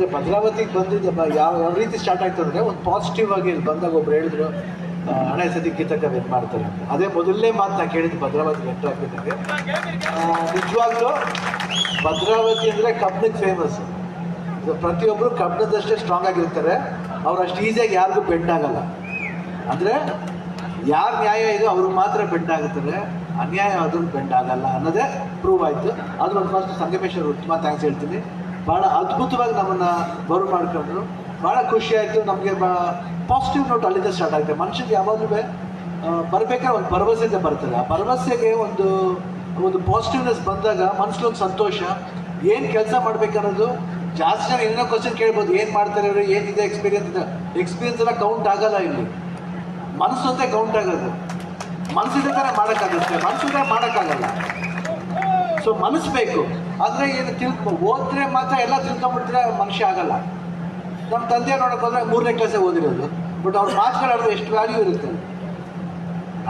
ಅಂದರೆ ಭದ್ರಾವತಿಗೆ ಬಂದಿದ್ದೆ ಯಾವ ಯಾವ ರೀತಿ ಸ್ಟಾರ್ಟ್ ಆಯ್ತು ಅಂದರೆ ಒಂದು ಪಾಸಿಟಿವ್ ಆಗಿ ಇಲ್ಲಿ ಬಂದಾಗ ಒಬ್ರು ಹೇಳಿದ್ರು ಹಣೆ ಸತಿ ಕಿತ್ತಕ ಇದು ಮಾಡ್ತಾರೆ ಅದೇ ಮೊದಲನೇ ಮಾತು ನಾ ಕೇಳಿದ್ದು ಭದ್ರಾವತಿ ಎಂಟರ್ ಆಗ್ತಿದ್ದಂಗೆ ನಿಜವಾಗ್ಲೂ ಭದ್ರಾವತಿ ಅಂದರೆ ಕಬ್ಬಿಗೆ ಫೇಮಸ್ ಪ್ರತಿಯೊಬ್ಬರು ಕಬ್ಬಿಣದಷ್ಟೇ ಸ್ಟ್ರಾಂಗ್ ಆಗಿರ್ತಾರೆ. ಅವ್ರು ಅಷ್ಟು ಈಸಿಯಾಗಿ ಯಾರಿಗೂ ಬೆಂಡ್ ಆಗಲ್ಲ. ಅಂದರೆ ಯಾರು ನ್ಯಾಯ ಇದೆ ಅವ್ರಿಗೆ ಮಾತ್ರ ಬೆಂಡ್ ಆಗುತ್ತಾರೆ ಅನ್ಯಾಯ ಆದ್ರೂ ಬೆಂಡ್ ಆಗಲ್ಲ ಅನ್ನೋದೇ ಪ್ರೂವ್ ಆಯಿತು. ಅದ್ರ ಒಂದು ಫಸ್ಟ್ ಸಂಗಮೇಶ್ವರ, ಉತ್ತಮ ಥ್ಯಾಂಕ್ಸ್ ಹೇಳ್ತೀನಿ. ಭಾಳ ಅದ್ಭುತವಾಗಿ ನಮ್ಮನ್ನು ಬರು ಮಾಡ್ಕೊಂಡ್ರು. ಭಾಳ ಖುಷಿ ಆಯಿತು. ನಮಗೆ ಪಾಸಿಟಿವ್ ನೋಟ್ ಅಲ್ಲಿಂದ ಸ್ಟಾರ್ಟ್ ಆಗುತ್ತೆ. ಮನುಷ್ಯನಿಗೆ ಯಾವಾಗಲೂ ಬರಬೇಕಾದ್ರೆ ಒಂದು ಭರವಸೆಯಿಂದ ಬರ್ತದೆ. ಆ ಭರವಸೆಗೆ ಒಂದು ಒಂದು ಪಾಸಿಟಿವ್ನೆಸ್ ಬಂದಾಗ ಮನಸ್ಸಲ್ಲಿ ಒಂದು ಸಂತೋಷ. ಏನು ಕೆಲಸ ಮಾಡ್ಬೇಕನ್ನೋದು ಜಾಸ್ತಿ ಜನ ಏನೇನೋ ಕ್ವಶನ್ ಕೇಳ್ಬೋದು. ಏನು ಮಾಡ್ತಾರೆ ಅವರು? ಏನಿದೆ ಎಕ್ಸ್ಪೀರಿಯನ್ಸ್ ಇದೆ ಎಕ್ಸ್ಪೀರಿಯನ್ಸ್ ಎಲ್ಲ ಕೌಂಟ್ ಆಗಲ್ಲ ಇಲ್ಲಿ. ಮನಸ್ಸು ಅಂತ ಕೌಂಟ್ ಆಗೋದು. ಮನಸ್ಸಿದೆ ಥರ ಮಾಡೋಕ್ಕಾಗುತ್ತೆ. ಮನಸ್ಸಿದೆ ಮಾಡೋಕ್ಕಾಗಲ್ಲ. ಸೊ ಮನಸ್ಸು ಬೇಕು. ಆದರೆ ಏನು ತಿಳ್ಕೊ ಓದಿದ್ರೆ ಮಾತ್ರ ಎಲ್ಲ ತಿಳ್ಕೊಂಬಿಟ್ರೆ ಮನುಷ್ಯ ಆಗಲ್ಲ. ನಮ್ಮ ತಂದೆ ನೋಡಕ್ಕೆ ಹೋದ್ರೆ ಮೂರನೇ ಕ್ಲಾಸೇ ಓದಿರೋದು. ಬಟ್ ಅವ್ರ ಮಾತುಗಳಾಡಿದ್ರೆ ಎಷ್ಟು ವ್ಯಾಲ್ಯೂ ಇರುತ್ತೆ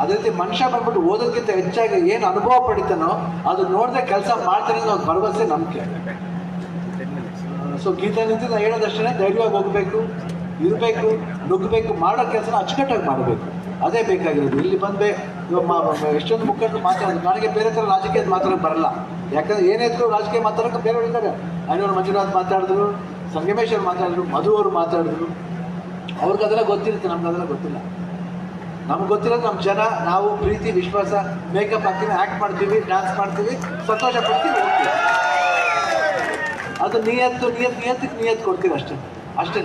ಅದೇ ರೀತಿ ಮನುಷ್ಯ ಬಂದ್ಬಿಟ್ಟು ಓದೋದಕ್ಕಿಂತ ಹೆಚ್ಚಾಗಿ ಏನು ಅನುಭವ ಪಡಿತಾನೋ, ಅದು ನೋಡದೆ ಕೆಲಸ ಮಾಡ್ತಾನೆ ಅನ್ನೋ ಭರವಸೆ ನಂಬಿಕೆ ಸೊ ಗೀತಾ ನಿಂತು ನಾನು ಹೇಳೋದಷ್ಟೇ ಧೈರ್ಯವಾಗಿ ಹೋಗಬೇಕು, ಇರಬೇಕು, ನುಗ್ಗಬೇಕು, ಮಾಡೋ ಕೆಲಸನ ಅಚ್ಚುಕಟ್ಟಾಗಿ ಮಾಡಬೇಕು. ಅದೇ ಬೇಕಾಗಿರೋದು. ಇಲ್ಲಿ ಬಂದೆ ಇವಾಗ ಎಷ್ಟೊಂದು ಮುಖಂಡರು ಮಾತಾಡೋದು. ನನಗೆ ಬೇರೆ ಥರ ರಾಜಕೀಯದ ಮಾತಾಡೋಕೆ ಬರಲ್ಲ. ಯಾಕಂದ್ರೆ ಏನೇ ಇದ್ರು ರಾಜಕೀಯ ಮಾತಾಡೋಕೆ ಬೇರೆ ಇದ್ದಾರೆ. ಅನಿವರ್ ಮಂಜುನಾಥ್ ಮಾತಾಡಿದ್ರು ಸಂಗಮೇಶ್ವರ್ ಮಾತಾಡಿದ್ರು, ಮಧು ಅವರು ಮಾತಾಡಿದ್ರು. ಅವ್ರಿಗೆ ಅದೆಲ್ಲ ಗೊತ್ತಿರುತ್ತೆ ನಮ್ಗೆ ಅದೆಲ್ಲ ಗೊತ್ತಿಲ್ಲ. ನಮ್ಗೆ ಗೊತ್ತಿರೋದು ನಮ್ಮ ಜನ, ನಾವು, ಪ್ರೀತಿ, ವಿಶ್ವಾಸ ಮೇಕಪ್ ಹಾಕ್ತೀವಿ ಆ್ಯಕ್ಟ್ ಮಾಡ್ತೀವಿ ಡ್ಯಾನ್ಸ್ ಮಾಡ್ತೀವಿ, ಸಂತೋಷ ಪಡ್ತೀವಿ ಹೋಗ್ತೀವಿ ಅದು ನಿಯತ್ತು, ನಿಯತ್, ನಿಯತ್ತಿಗೆ ನಿಯತ್ ಕೊಡ್ತೀವಿ ಅಷ್ಟೇ. ಅಷ್ಟೇ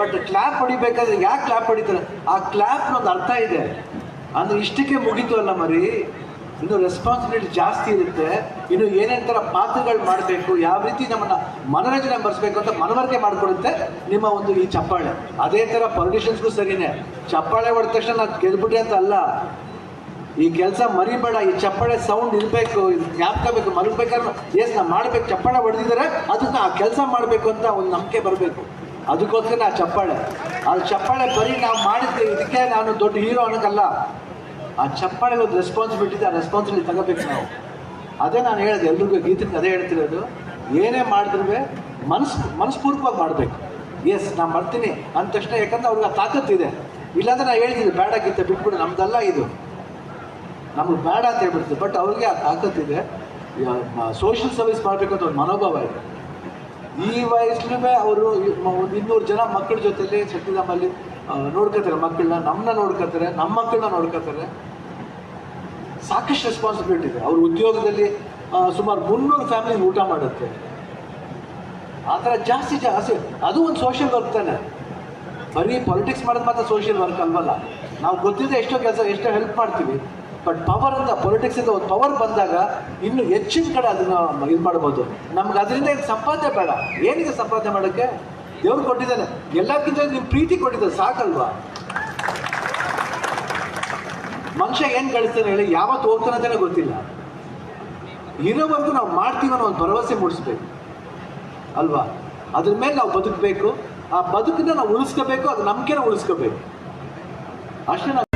ಬಟ್ ಕ್ಲಾಪ್ ಹೊಡಿಬೇಕಾದ್ರೆ ಯಾಕೆ ಕ್ಲಾಪ್ ಹೊಡಿತಾರೆ ಆ ಕ್ಲಾಪ್ ಒಂದು ಅರ್ಥ ಇದೆ. ಅಂದ್ರೆ ಇಷ್ಟಕ್ಕೆ ಮುಗೀತು ಅಲ್ಲ ಮರಿ. ಇನ್ನು ರೆಸ್ಪಾನ್ಸಿಬಿಲಿಟಿ ಜಾಸ್ತಿ ಇರುತ್ತೆ. ಇನ್ನು ಏನೇನು ಥರ ಪಾತ್ರಗಳು ಮಾಡಬೇಕು, ಯಾವ ರೀತಿ ನಮ್ಮನ್ನು ಮನೋರಂಜನೆ ಬರೆಸ್ಬೇಕು ಅಂತ ಮನವರಿಕೆ ಮಾಡಿಕೊಡುತ್ತೆ ನಿಮ್ಮ ಒಂದು ಈ ಚಪ್ಪಾಳೆ. ಅದೇ ಥರ ಪೊಲಿಟಿಷಿಯನ್ಸ್ಗೂ ಸರಿನೇ. ಚಪ್ಪಾಳೆ ಹೊಡೆದ ತಕ್ಷಣ ನಾನು ಗೆದ್ಬಿಟ್ಟೆ ಅಂತ ಅಲ್ಲ. ಈ ಕೆಲಸ ಮರಿಬೇಡ, ಈ ಚಪ್ಪಾಳೆ ಸೌಂಡ್ ಇರಬೇಕು, ಇದು ಜ್ಞಾಪಕಬೇಕು ಮಲಗಬೇಕಾದ್ರೆ ಎಸ್ ನಾವು ಮಾಡ್ಬೇಕು, ಚಪ್ಪಾಳೆ ಹೊಡೆದಿದ್ದಾರೆ ಅದನ್ನು ಆ ಕೆಲಸ ಮಾಡಬೇಕು ಅಂತ ಒಂದು ನಂಬಿಕೆ ಬರಬೇಕು. ಅದಕ್ಕೋಸ್ಕರ ನಾ ಚಪ್ಪಾಳೆ. ಆ ಚಪ್ಪಾಳೆ ಬರೀ ನಾವು ಮಾಡಿದ್ದೆ ಇದಕ್ಕೆ ನಾನು ದೊಡ್ಡ ಹೀರೋ ಅನ್ನೋಕ್ಕಲ್ಲ ಆ ಚಪ್ಪಾಳೆ ಒಂದು ರೆಸ್ಪಾನ್ಸಿಬಿಲಿಟಿ ಇದೆ, ಆ ರೆಸ್ಪಾನ್ಸಿಬಿಲಿಟಿ ತಗೋಬೇಕು ನಾವು. ಅದೇ ನಾನು ಹೇಳಿದೆ, ಎಲ್ರಿಗೂ ಗೀತಕ್ಕೆ ಅದೇ ಹೇಳ್ತಿರೋದು. ಏನೇ ಮಾಡಿದ್ರು ಮನಸ್, ಮನಸ್ಪೂರ್ವಕವಾಗಿ ಮಾಡಬೇಕು. ಎಸ್ ನಾನು ಮಾಡ್ತೀನಿ ಅಂದ ತಕ್ಷಣ, ಯಾಕಂದ್ರೆ ಅವ್ರಿಗೆ ಆ ತಾಕತ್ತಿದೆ ಇಲ್ಲಾಂದ್ರೆ ನಾನು ಹೇಳ್ತಿದ್ದೆ ಬೇಡ ಗೀತೆ, ಬಿಟ್ಬಿಡು, ನಮ್ದಲ್ಲ ಇದು. ನಮಗೆ ಬೇಡ ಅಂತ ಹೇಳ್ಬಿಡ್ತೀವಿ ಬಟ್ ಅವ್ರಿಗೆ ಆ ತಾಕತ್ತಿದೆ ಸೋಷಿಯಲ್ ಸರ್ವಿಸ್ ಮಾಡಬೇಕು ಅಂತ ಒಂದು ಮನೋಭಾವ ಇದೆ. ಈ ವಯಸ್ಸಿನೂ ಅವರು ಒಂದು ಇನ್ನೂರು ಜನ ಮಕ್ಕಳ ಜೊತೆಲಿ ಸತ್ಯಧಾಮಲ್ಲಿ ನೋಡ್ಕೋತಾರೆ. ಮಕ್ಕಳನ್ನ ನಮ್ಮನ್ನ ನೋಡ್ಕೋತಾರೆ, ನಮ್ಮ ಮಕ್ಕಳನ್ನ ನೋಡ್ಕೋತಾರೆ. ಸಾಕಷ್ಟು ರೆಸ್ಪಾನ್ಸಿಬಿಲಿಟಿ ಇದೆ. ಅವ್ರ ಉದ್ಯೋಗದಲ್ಲಿ ಸುಮಾರು ಮುನ್ನೂರು ಫ್ಯಾಮಿಲಿ ಊಟ ಮಾಡುತ್ತೆ. ಆ ಥರ ಜಾಸ್ತಿ ಜಾಸ್ತಿ, ಅದು ಒಂದು ಸೋಷಿಯಲ್ ವರ್ಕ್ ತಾನೆ. ಬರೀ ಪೊಲಿಟಿಕ್ಸ್ ಮಾಡೋದು ಮಾತ್ರ ಸೋಷಿಯಲ್ ವರ್ಕ್ ಅಲ್ವಲ್ಲ. ನಾವು ಗೊತ್ತಿದೆ ಎಷ್ಟೋ ಕೆಲಸ, ಎಷ್ಟೋ ಹೆಲ್ಪ್ ಮಾಡ್ತೀವಿ. ಬಟ್ ಪವರ್ ಅಂತ ಪೊಲಿಟಿಕ್ಸ್ ಇಂದ ಒಂದು ಪವರ್ ಬಂದಾಗ ಇನ್ನು ಹೆಚ್ಚಿನ ಕಡೆ ಅದನ್ನ ಇದು ಮಾಡ್ಬೋದು. ನಮ್ಗೆ ಅದರಿಂದ ಏನು ಸಂಪಾದನೆ ಬೇಡ. ಏನಿದೆ ಸಂಪಾದನೆ ಮಾಡೋಕ್ಕೆ? ದೇವ್ರು ಕೊಟ್ಟಿದ್ದಾನೆ. ಎಲ್ಲಕ್ಕಿಂತ ನಿಮ್ಮ ಪ್ರೀತಿ ಕೊಟ್ಟಿದ್ದಾರೆ ಸಾಕಲ್ವಾ? ಮನುಷ್ಯ ಏನು ಕಳಿಸ್ತಾನೆ ಹೇಳಿ? ಯಾವತ್ತು ಹೋಗ್ತಾನೆ ಗೊತ್ತಿಲ್ಲ. ಇರೋವರೆಗೂ ನಾವು ಮಾಡ್ತೀವಿ ಅನ್ನೋ ಒಂದು ಭರವಸೆ ಮೂಡಿಸ್ಬೇಕು. ಅಲ್ವಾ? ಅದ್ರ ಮೇಲೆ ನಾವು ಬದುಕಬೇಕು. ಆ ಬದುಕನ್ನ ನಾವು ಉಳಿಸ್ಕೋಬೇಕು. ಅದು ನಂಬಿಕೆನ ಉಳಿಸ್ಕೋಬೇಕು. ಅಷ್ಟೇ